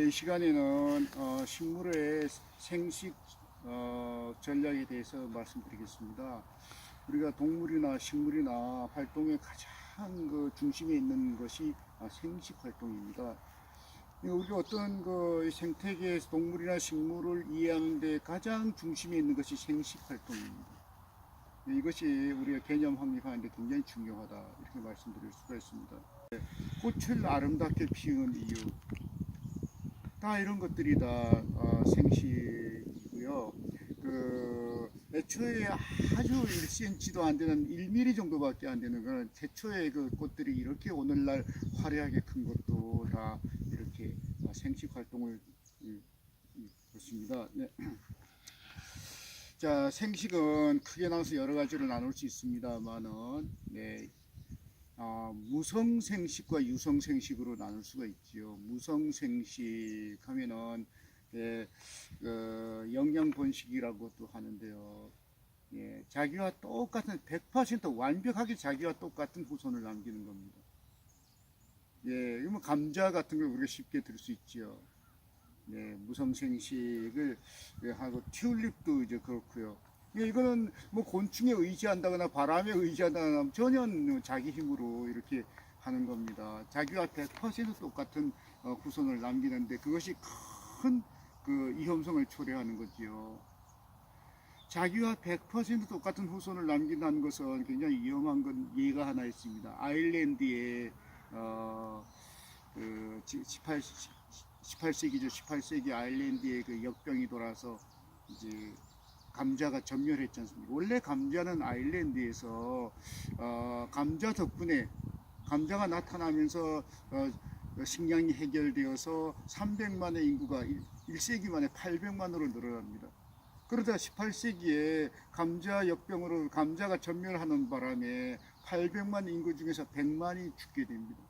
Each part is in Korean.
네, 이 시간에는 어, 식물의 생식 어, 전략에 대해서 말씀드리겠습니다. 우리가 동물이나 식물이나 활동의 가장 그 중심에 있는 것이 아, 생식 활동입니다. 이 우리가 어떤 그 생태계에서 동물이나 식물을 이해하는데 가장 중심에 있는 것이 생식 활동입니다. 네, 이것이 우리가 개념 확립하는데 굉장히 중요하다 이렇게 말씀드릴 수가 있습니다. 네, 꽃을 아름답게 피우는 이유 다 이런 것들이 다 어, 생식이고요. 그 애초에 아주 1cm도 안 되는 1mm 정도밖에 안 되는 그런 태초의 그 꽃들이 이렇게 오늘날 화려하게 큰 것도 다 이렇게 어, 생식 활동을 이- 이- 그렇습니다. 네. 자, 생식은 크게 나눠서 여러 가지로 나눌 수 있습니다만은 네, 아, 무성생식과 유성생식으로 나눌 수가 있지요. 무성생식 하면은 예, 그 영양번식이라고도 하는데요. 예, 자기와 똑같은 100% 완벽하게 자기와 똑같은 후손을 남기는 겁니다. 예, 이거 뭐 감자 같은 걸 우리가 쉽게 들 수 있지요. 예, 무성생식을 예, 하고 튤립도 이제 그렇고요. 예, 이거는 뭐 곤충에 의지한다거나 바람에 의지한다거나 전혀 자기 힘으로 이렇게 하는 겁니다. 자기와 100% 똑같은 어, 후손을 남기는데 그것이 큰그 위험성을 초래하는 거지요. 자기와 100% 똑같은 후손을 남긴다는 것은 굉장히 위험한 건 예가 하나 있습니다. 아일랜드에 어, 그 18, 18세기죠. 18세기 아일랜드에 그 역병이 돌아서 이제 감자가 전멸했지 않습니까? 원래 감자는 아일랜드에서 어, 감자 덕분에 감자가 나타나면서 어, 식량이 해결되어서 300만의 인구가 1 세기 만에 800만으로 늘어납니다. 그러다 18세기에 감자 역병으로 감자가 전멸하는 바람에 800만 인구 중에서 100만이 죽게 됩니다.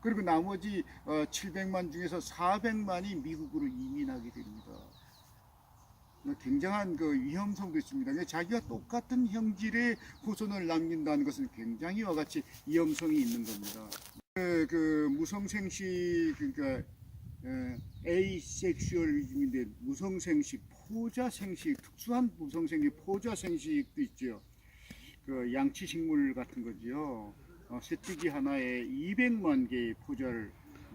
그리고 나머지 700만 중에서 400만이 미국으로 이민하게 됩니다. 굉장한 그 위험성도 있습니다. 자기와 똑같은 형질의 후손을 남긴다는 것은 굉장히 와 같이 위험성이 있는 겁니다. 그, 그 무성생식 그러니까 에이섹슈얼리즘인데 무성생식, 포자생식, 특수한 무성생식, 포자생식도 있죠. 그 양치식물 같은 거지요. 어, 새뜨기 하나에 200만 개의 포자를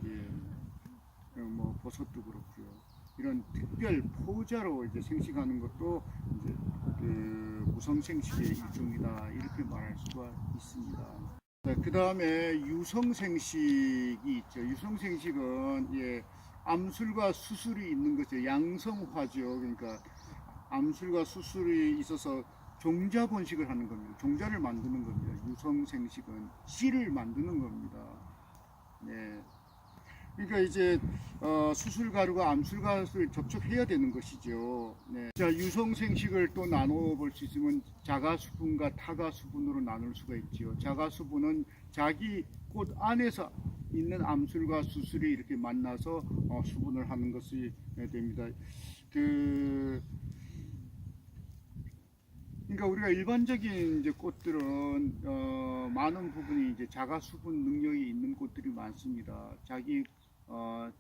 예, 어, 뭐 버섯도 그렇고요. 이런 특별 포자로 이제 생식하는 것도 이제 그 무성생식의 일종이다 이렇게 말할 수가 있습니다. 그 다음에 유성생식이 있죠. 유성생식은 예, 암술과 수술이 있는 거죠. 양성화죠. 그러니까 암술과 수술이 있어서 종자 번식을 하는 겁니다. 종자를 만드는 겁니다. 유성생식은 씨를 만드는 겁니다. 네. 그러니까 이제 어, 수술 가루가 암술 가루를 접촉해야 되는 것이죠. 네. 자 유성생식을 또 나눠 볼 수 있으면 자가 수분과 타가 수분으로 나눌 수가 있지요. 자가 수분은 자기 꽃 안에서 있는 암술과 수술이 이렇게 만나서 어, 수분을 하는 것이 됩니다. 그 그러니까 우리가 일반적인 이제 꽃들은 어, 많은 부분이 이제 자가 수분 능력이 있는 꽃들이 많습니다. 자기 어,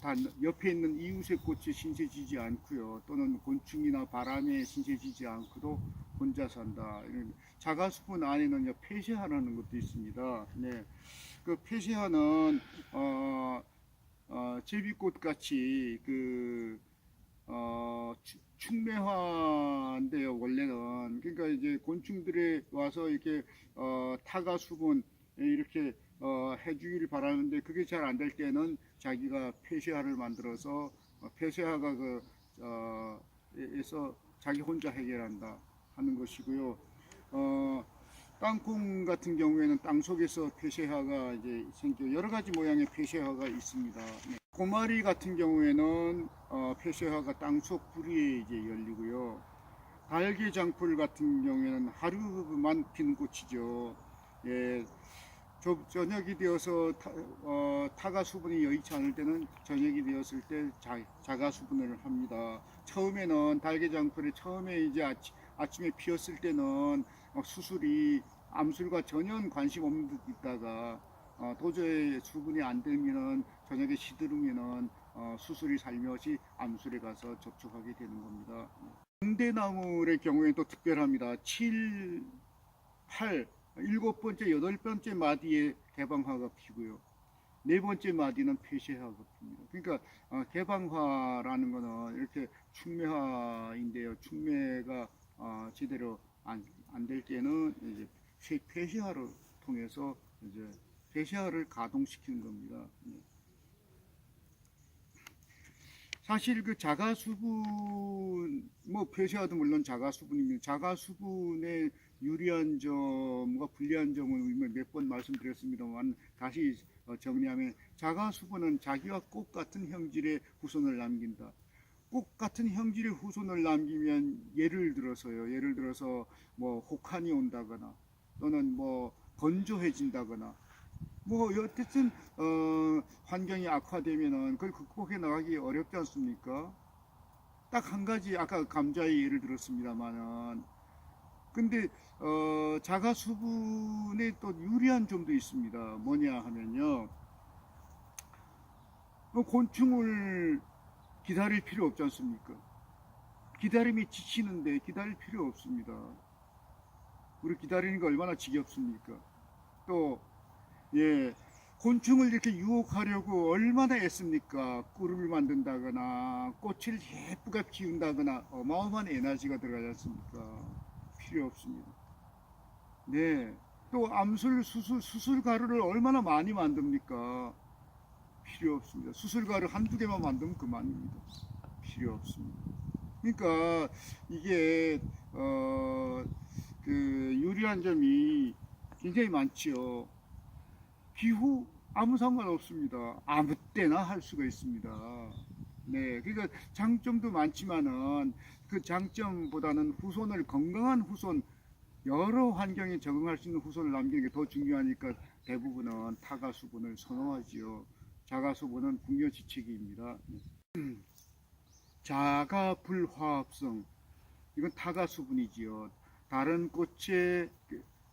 단 옆에 있는 이웃의 꽃이 신세지지 않고요. 또는 곤충이나 바람에 신세지지 않고도 혼자 산다. 이런 자가 수분 안에는 폐쇄하라는 것도 있습니다. 네, 그 폐쇄하는 어, 어, 제비꽃 같이 그 어, 추- 충매화인데요, 원래는. 그러니까 이제 곤충들이 와서 이렇게, 어, 타가 수분, 이렇게, 어, 해주기를 바라는데 그게 잘 안 될 때는 자기가 폐쇄화를 만들어서, 어, 폐쇄화가 그, 어, 에서 자기 혼자 해결한다 하는 것이고요. 어, 땅콩 같은 경우에는 땅 속에서 폐쇄화가 이제 생겨 여러 가지 모양의 폐쇄화가 있습니다. 네. 고마리 같은 경우에는 어, 폐쇄화가 땅속 뿌리에 이제 열리고요. 달개 장풀 같은 경우에는 하루만 피는 꽃이죠. 예, 저, 저녁이 되어서 타, 어, 타가 수분이 여의치 않을 때는 저녁이 되었을 때 자, 자가 수분을 합니다. 처음에는 달개장풀이 처음에 이제 아치, 아침에 피었을 때는 어, 수술이 암술과 전혀 관심 없는 듯 있다가 어, 도저히 수분이 안 되면은 저녁에 시들으면은 어, 수술이 살며시 암술에 가서 접촉하게 되는 겁니다. 홍대나물의 경우에는 또 특별합니다. 7, 8, 일곱 번째, 여덟 번째 마디에 개방화가 피고요. 네 번째 마디는 폐쇄화가 핍니다. 그러니까 어, 개방화라는 거는 이렇게 충매화인데요. 충매가 어, 제대로 안 될 때는 이제 폐- 폐쇄화를 통해서 이제 폐쇄화를 가동시키는 겁니다. 네. 사실 그 자가 수분 뭐 폐쇄화도 물론 자가 수분입니다. 자가 수분의 유리한 점과 불리한 점은 몇번 말씀드렸습니다만 다시 어, 정리하면 자가 수분은 자기와 꽃 같은 형질의 후손을 남긴다. 꽃 같은 형질의 후손을 남기면 예를 들어서요. 예를 들어서 뭐 혹한이 온다거나 또는 뭐 건조해진다거나 뭐 어쨌든 어, 환경이 악화되면은 그걸 극복해 나가기 어렵지 않습니까? 딱 한 가지 아까 감자의 예를 들었습니다만은 근데 어, 자가 수분에 또 유리한 점도 있습니다. 뭐냐 하면요. 뭐 곤충을 기다릴 필요 없지 않습니까? 기다림이 지치는데 기다릴 필요 없습니다. 우리 기다리는 거 얼마나 지겹습니까? 또 예, 곤충을 이렇게 유혹하려고 얼마나 애씁니까? 꿀을 만든다거나 꽃을 예쁘게 피운다거나 어마어마한 에너지가 들어가지 않습니까? 필요 없습니다. 네, 또 암술 수술 수술 가루를 얼마나 많이 만듭니까? 필요 없습니다. 수술 가루 한두 개만 만들면 그만입니다. 필요 없습니다. 그러니까 이게 어, 그 유리한 점이 굉장히 많지요. 기후 아무 상관 없습니다. 아무 때나 할 수가 있습니다. 네, 그러니까 장점도 많지만은 그 장점보다는 후손을 건강한 후손 여러 환경에 적응할 수 있는 후손을 남기는 게 더 중요하니까 대부분은 타가 수분을 선호하지요. 자가 수분은 국려지책입니다. 자가 불화합성 이건 타가 수분이지요. 다른 꽃의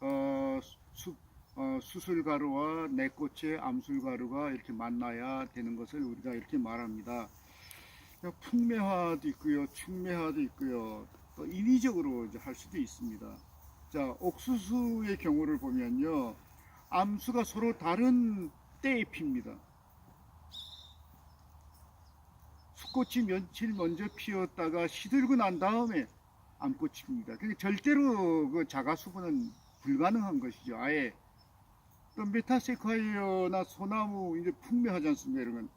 어, 수, 어, 수술가루와 내 꽃의 암술가루가 이렇게 만나야 되는 것을 우리가 이렇게 말합니다. 풍매화도 있고요, 충매화도 있고요, 또 인위적으로 이제 할 수도 있습니다. 자, 옥수수의 경우를 보면요, 암수가 서로 다른 때에 핍니다. 수꽃이 며칠 먼저 피었다가 시들고 난 다음에 암꽃이 핍니다. 그러니까 절대로 그 자가 수분은 불가능한 것이죠. 아예 또 메타세콰이어나 소나무 이제 풍매하지 않습니까? 이런 건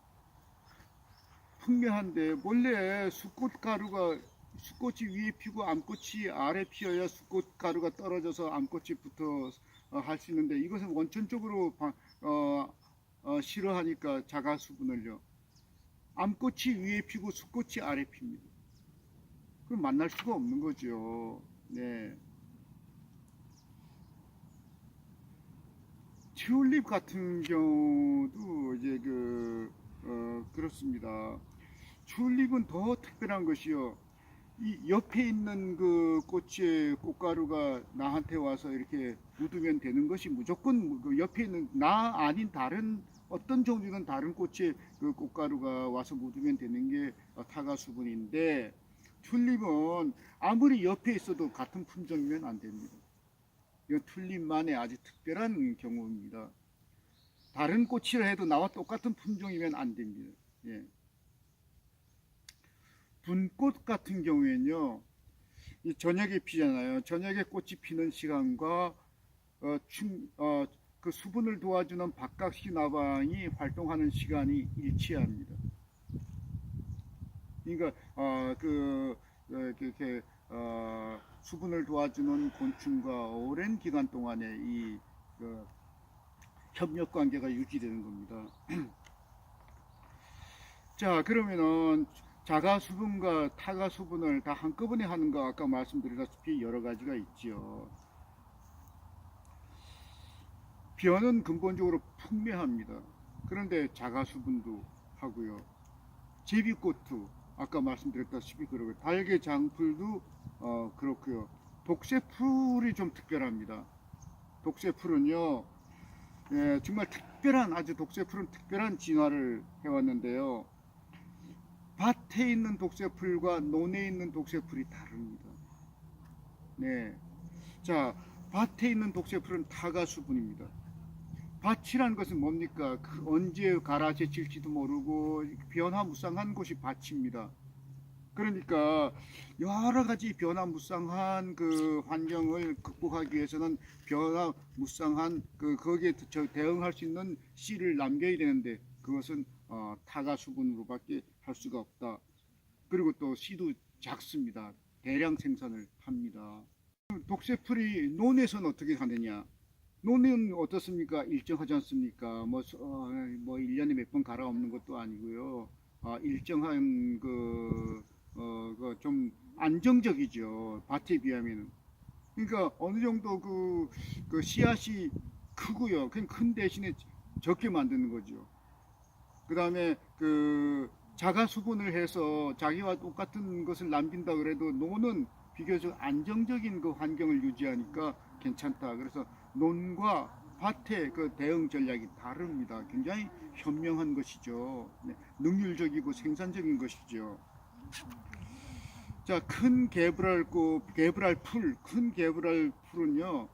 풍매한데 원래 수꽃 가루가 수꽃이 위에 피고 암꽃이 아래 피어야 수꽃 가루가 떨어져서 암꽃이 붙어 할 수 있는데 이것은 원천적으로 바- 어, 어, 싫어하니까 자가 수분을요. 암꽃이 위에 피고 수꽃이 아래 핍니다. 그럼 만날 수가 없는 거죠. 네. 튤립 같은 경우도 이제 그 어, 그렇습니다. 튤립은 더 특별한 것이요. 이 옆에 있는 그 꽃의 꽃가루가 나한테 와서 이렇게 묻으면 되는 것이 무조건 그 옆에 있는 나 아닌 다른 어떤 종류는 다른 꽃의 그 꽃가루가 와서 묻으면 되는 게 어, 타가 수분인데 튤립은 아무리 옆에 있어도 같은 품종이면 안 됩니다. 이건 튤립만의 아주 특별한 경우입니다. 다른 꽃이라 해도 나와 똑같은 품종이면 안 됩니다. 예. 분꽃 같은 경우에는요, 이 저녁에 피잖아요. 저녁에 꽃이 피는 시간과 어, 충, 어, 그 수분을 도와주는 박각시 나방이 활동하는 시간이 일치합니다. 그러니까 어, 그 어, 이렇게 어, 수분을 도와주는 곤충과 오랜 기간 동안에 이 그, 협력 관계가 유지되는 겁니다. 자, 그러면은 자가 수분과 타가 수분을 다 한꺼번에 하는 거 아까 말씀드렸다시피 여러 가지가 있지요. 변은 근본적으로 풍매합니다. 그런데 자가 수분도 하고요. 제비꽃도 아까 말씀드렸다시피 그러고 달개 장풀도 어, 그렇고요. 독새풀이 좀 특별합니다. 독새풀은요, 예, 정말 특, 특별한 아주 독새풀은 특별한 진화를 해왔는데요. 밭에 있는 독새풀과 논에 있는 독새풀이 다릅니다. 네, 자 밭에 있는 독새풀은 타가 수분입니다. 밭이라는 것은 뭡니까? 그 언제 가라앉힐지도 모르고 변화무쌍한 곳이 밭입니다. 그러니까 여러 가지 변화무쌍한 그 환경을 극복하기 위해서는 변화무쌍한 그 거기에 저- 대응할 수 있는 씨를 남겨야 되는데 그것은 어, 타가 수분으로밖에 할 수가 없다. 그리고 또 씨도 작습니다. 대량 생산을 합니다. 독새풀이 논에서는 어떻게 하느냐? 논은 어떻습니까? 일정하지 않습니까? 뭐, 서- 어, 뭐 1년에 몇 번 갈아엎는 것도 아니고요. 아, 일정한 그, 어, 그 좀 안정적이죠. 밭에 비하면은. 그러니까 어느 정도 그, 그 씨앗이 크고요. 그냥 큰 대신에 적게 만드는 거죠. 그 다음에 그 자가 수분을 해서 자기와 똑같은 것을 남긴다 그래도 논은 비교적 안정적인 그 환경을 유지하니까 괜찮다. 그래서 논과 밭의 그 대응 전략이 다릅니다. 굉장히 현명한 것이죠. 네, 능률적이고 생산적인 것이죠. 자, 큰 개불알꽃, 개불알 풀, 큰 개불알 풀은요,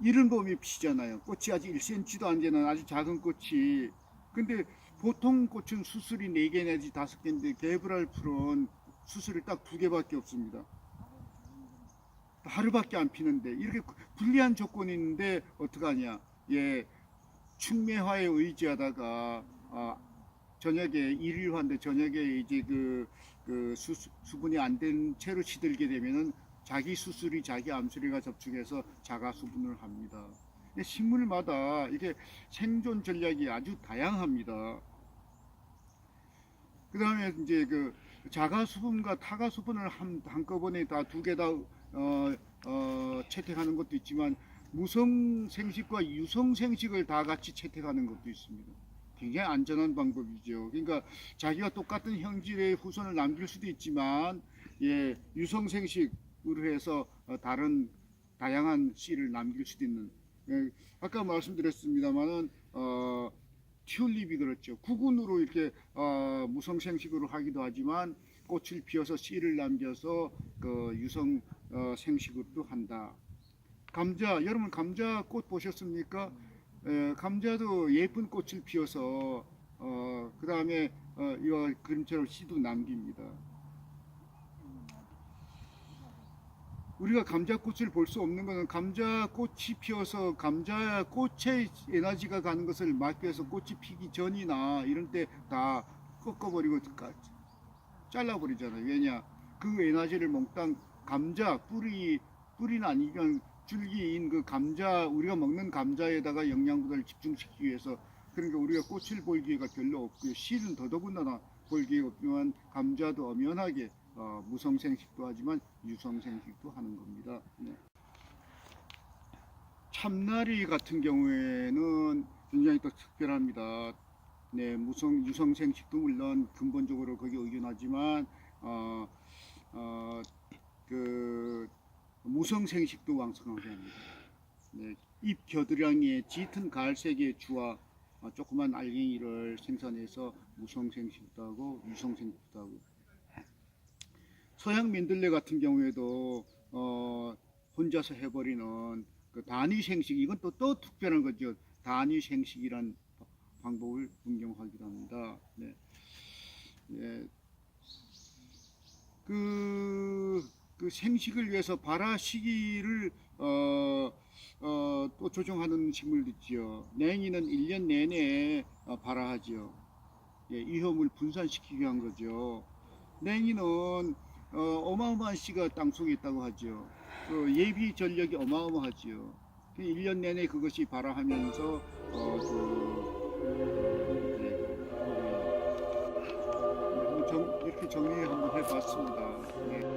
이른 봄이 피잖아요. 꽃이 아직 1cm도 안 되는 아주 작은 꽃이. 근데 보통 꽃은 수술이 4개 내지 5개인데 개불알 풀은 수술이 딱 2개밖에 없습니다. 하루밖에 안 피는데 이렇게 불리한 조건이 있는데 어떡하냐? 예, 충매화에 의지하다가 아, 저녁에 일일화인데 저녁에 이제 그, 그 수, 수분이 안 된 채로 시들게 되면은 자기 수술이 자기 암수리가 접촉해서 자가 수분을 합니다. 식물마다 이게 생존 전략이 아주 다양합니다. 그 다음에 이제 그 자가 수분과 타가 수분을 한, 한꺼번에 다 두 개다 어, 어, 채택하는 것도 있지만 무성 생식과 유성 생식을 다 같이 채택하는 것도 있습니다. 굉장히 안전한 방법이죠. 그러니까 자기가 똑같은 형질의 후손을 남길 수도 있지만 예, 유성 생식으로 해서 어, 다른 다양한 씨를 남길 수도 있는 예, 아까 말씀드렸습니다만은 어, 튤립이 그렇죠. 구근으로 이렇게 어, 무성 생식으로 하기도 하지만 꽃을 피워서 씨를 남겨서 그 유성 어, 한다. 감자 여러분 감자 꽃 보셨습니까? 에, 감자도 예쁜 꽃을 피워서 어, 그 다음에 어, 이거 그림처럼 씨도 남깁니다. 우리가 감자꽃을 볼 수 없는 것은 감자꽃이 피어서 감자 꽃에 에너지가 가는 것을 막기 위해서 꽃이 피기 전이나 이런 때 다 꺾어버리고 가- 잘라버리잖아요. 왜냐 그 에너지를 몽땅 감자 뿌리 뿌리는 아니면 줄기인 그 감자 우리가 먹는 감자에다가 영양분을 집중시키기 위해서 그러니까 우리가 꽃을 볼 기회가 별로 없고요. 씨는 더더군다나 볼 기회가 없지만 감자도 엄연하게 어, 무성생식도 하지만 유성생식도 하는 겁니다. 네. 참나리 같은 경우에는 굉장히 또 특별합니다. 네, 무성 유성생식도 물론 근본적으로 거기 의존하지만 어, 어, 그 무성생식도 왕성하게 합니다. 네, 잎 겨드랑이에 짙은 갈색의 주와 어, 조그만 알갱이를 생산해서 무성생식도 하고 유성생식도 하고 서양 민들레 같은 경우에도 어, 혼자서 해버리는 그 단위 생식 이건 또 또 특별한 거죠. 단위 생식이란 방법을 응용하기도 합니다. 네. 예. 그, 그 생식을 위해서 발화 시기를 어, 어, 또 조정하는 식물도 있죠. 냉이는 1년 내내 어, 발화하죠. 예, 위험을 분산시키기 위한 거죠. 냉이는 어, 어마어마한 씨가 땅 속에 있다고 하죠. 그 예비 전력이 어마어마하지요. 1년 내내 그것이 발화하면서 어, 그, 예, 그, 어, 네, 정- 이렇게 정리 한번 해봤습니다. 예.